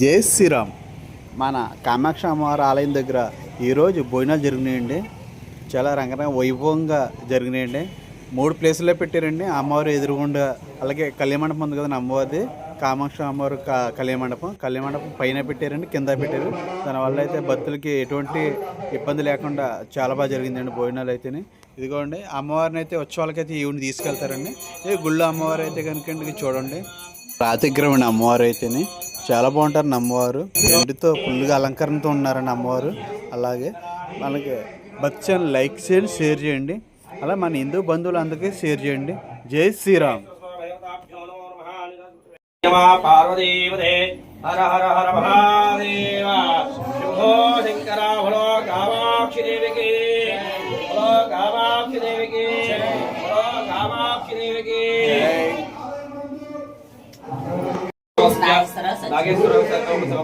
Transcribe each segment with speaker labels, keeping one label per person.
Speaker 1: జై శ్రీరామ్. మన కామాక్షి అమ్మవారి ఆలయం దగ్గర ఈరోజు భోజనాలు జరిగినాయండి. చాలా రంగరంగ వైభవంగా జరిగినాయండి. మూడు ప్లేసుల్లో పెట్టారండి. అమ్మవారు ఎదురుగుండా అలాగే కళ్యాణమండపం ఉంది కదండి అమ్మవారిది. కామాక్షి అమ్మవారు కళ్యాణమండపం కళ్యాణ మండపం. పైన పెట్టారండి కింద పెట్టారు. దానివల్ల అయితే భక్తులకి ఎటువంటి ఇబ్బంది లేకుండా చాలా బాగా జరిగిందండి భోజనాలు అయితేనే. ఇదిగోండి అమ్మవారిని అయితే ఉత్సవాలకైతే ఈవిని తీసుకెళ్తారండి. గుళ్ళో అమ్మవారు అయితే కనుక చూడండి. రాతిగ్రమణ అమ్మవారు అయితేనే చాలా బాగుంటారు అమ్మవారు ఎండుతో ఫుల్గా అలంకరణతో ఉన్నారండి అమ్మవారు అలాగే మనకి భక్తి లైక్ చేయండి షేర్ చేయండి. అలా మన హిందూ బంధువులు అందరికీ షేర్ చేయండి. జై శ్రీరామ్.
Speaker 2: పార్వదేవదే హర హర హర మహాదేవ శంభో కామాక్షి దేవికి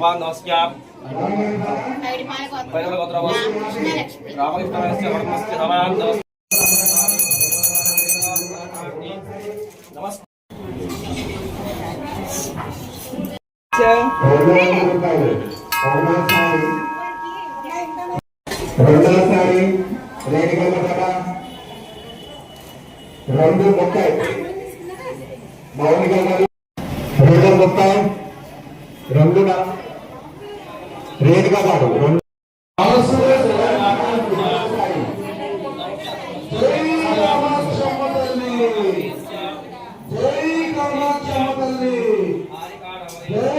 Speaker 2: భగవాన్ నమస్య రామకృష్ణ వర్మస్య భగవాన్ నమస్తే
Speaker 3: రెండోసారి రేణుగల కథ రెండు ముక్కై మౌనిక గారు రెండు ముక్కై రెండు రేణుగా గారు.
Speaker 4: జై కామాక్షమ్మ తల్లి. జై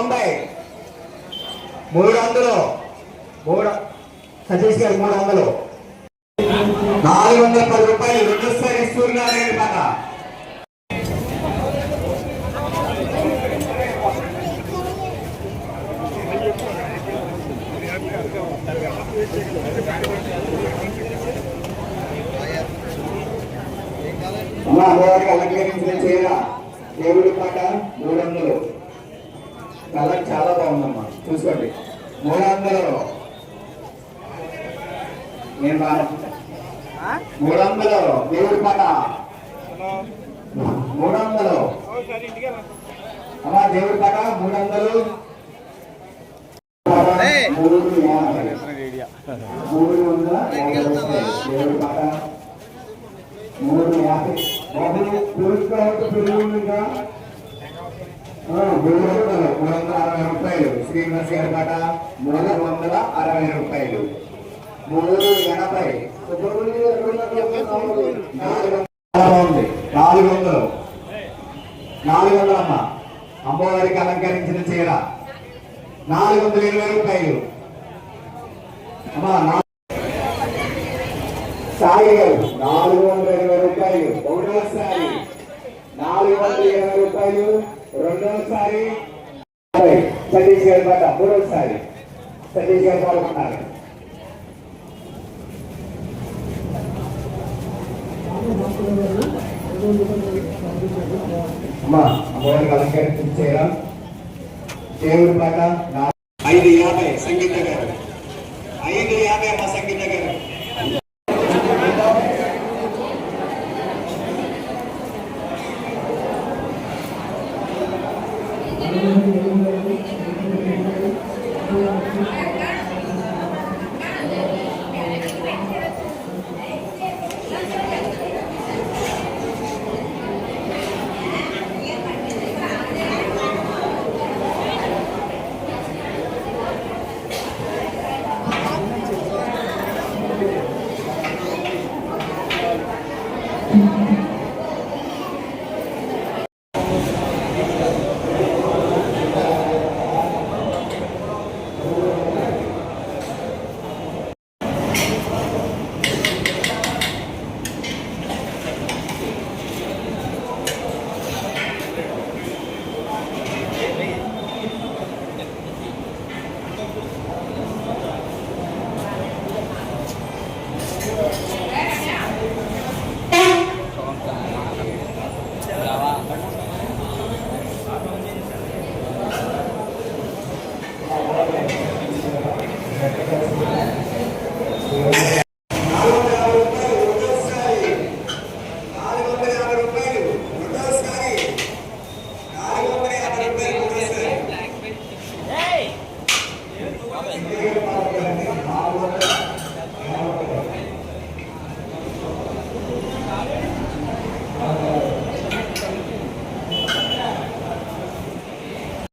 Speaker 3: తొంభై. మూడు వందలు మూడు సతీష్ గారు మూడు వందలు నాలుగు వందల పది రూపాయలు రెండోసారి సూర్యనారాయణ పాట. అమ్మ అమ్మవారికి అలంకరించిన చీర దేవుడి పాట మూడు వందలు కలర్ చాలా బాగుందమ్మా. చూసుకోండి. మూడు వందలు నేను మూడు వందలు దేవుడి పాట మూడు వందలు అమ్మా దేవుడి పాట మూడు వందలు మూడు వందల. దేవుడి పాట మూడు యాభై. మూడు వందలు మూడు వందల అరవై రూపాయలు. శ్రీనివాస్ గారి పాట మూడు వందల అరవై రూపాయలు. మూడు ఎనభై. నాలుగు బాగుంది. నాలుగు వందలు. నాలుగు వందలు అమ్మ అమ్మవారికి అలంకరించిన చీర. నాలుగు వందల ఇరవై రూపాయలు. అమ్మా సాయి గారు నాలుగు వందల ఇరవై రూపాయలు. ఒకటోసారి నాలుగు వందల ఇరవై రూపాయలు. రెండోసారి యాభై. సతీష్ గారి పాట మూడోసారి సతీష్ గారు పాల్గొన్నారు అమ్మా అమ్మవారికి అలంకరించారా దేవుడి పాట ఐదు యాభై సంగీత గారు ఐదు యాభై మా సంగీత గారు thank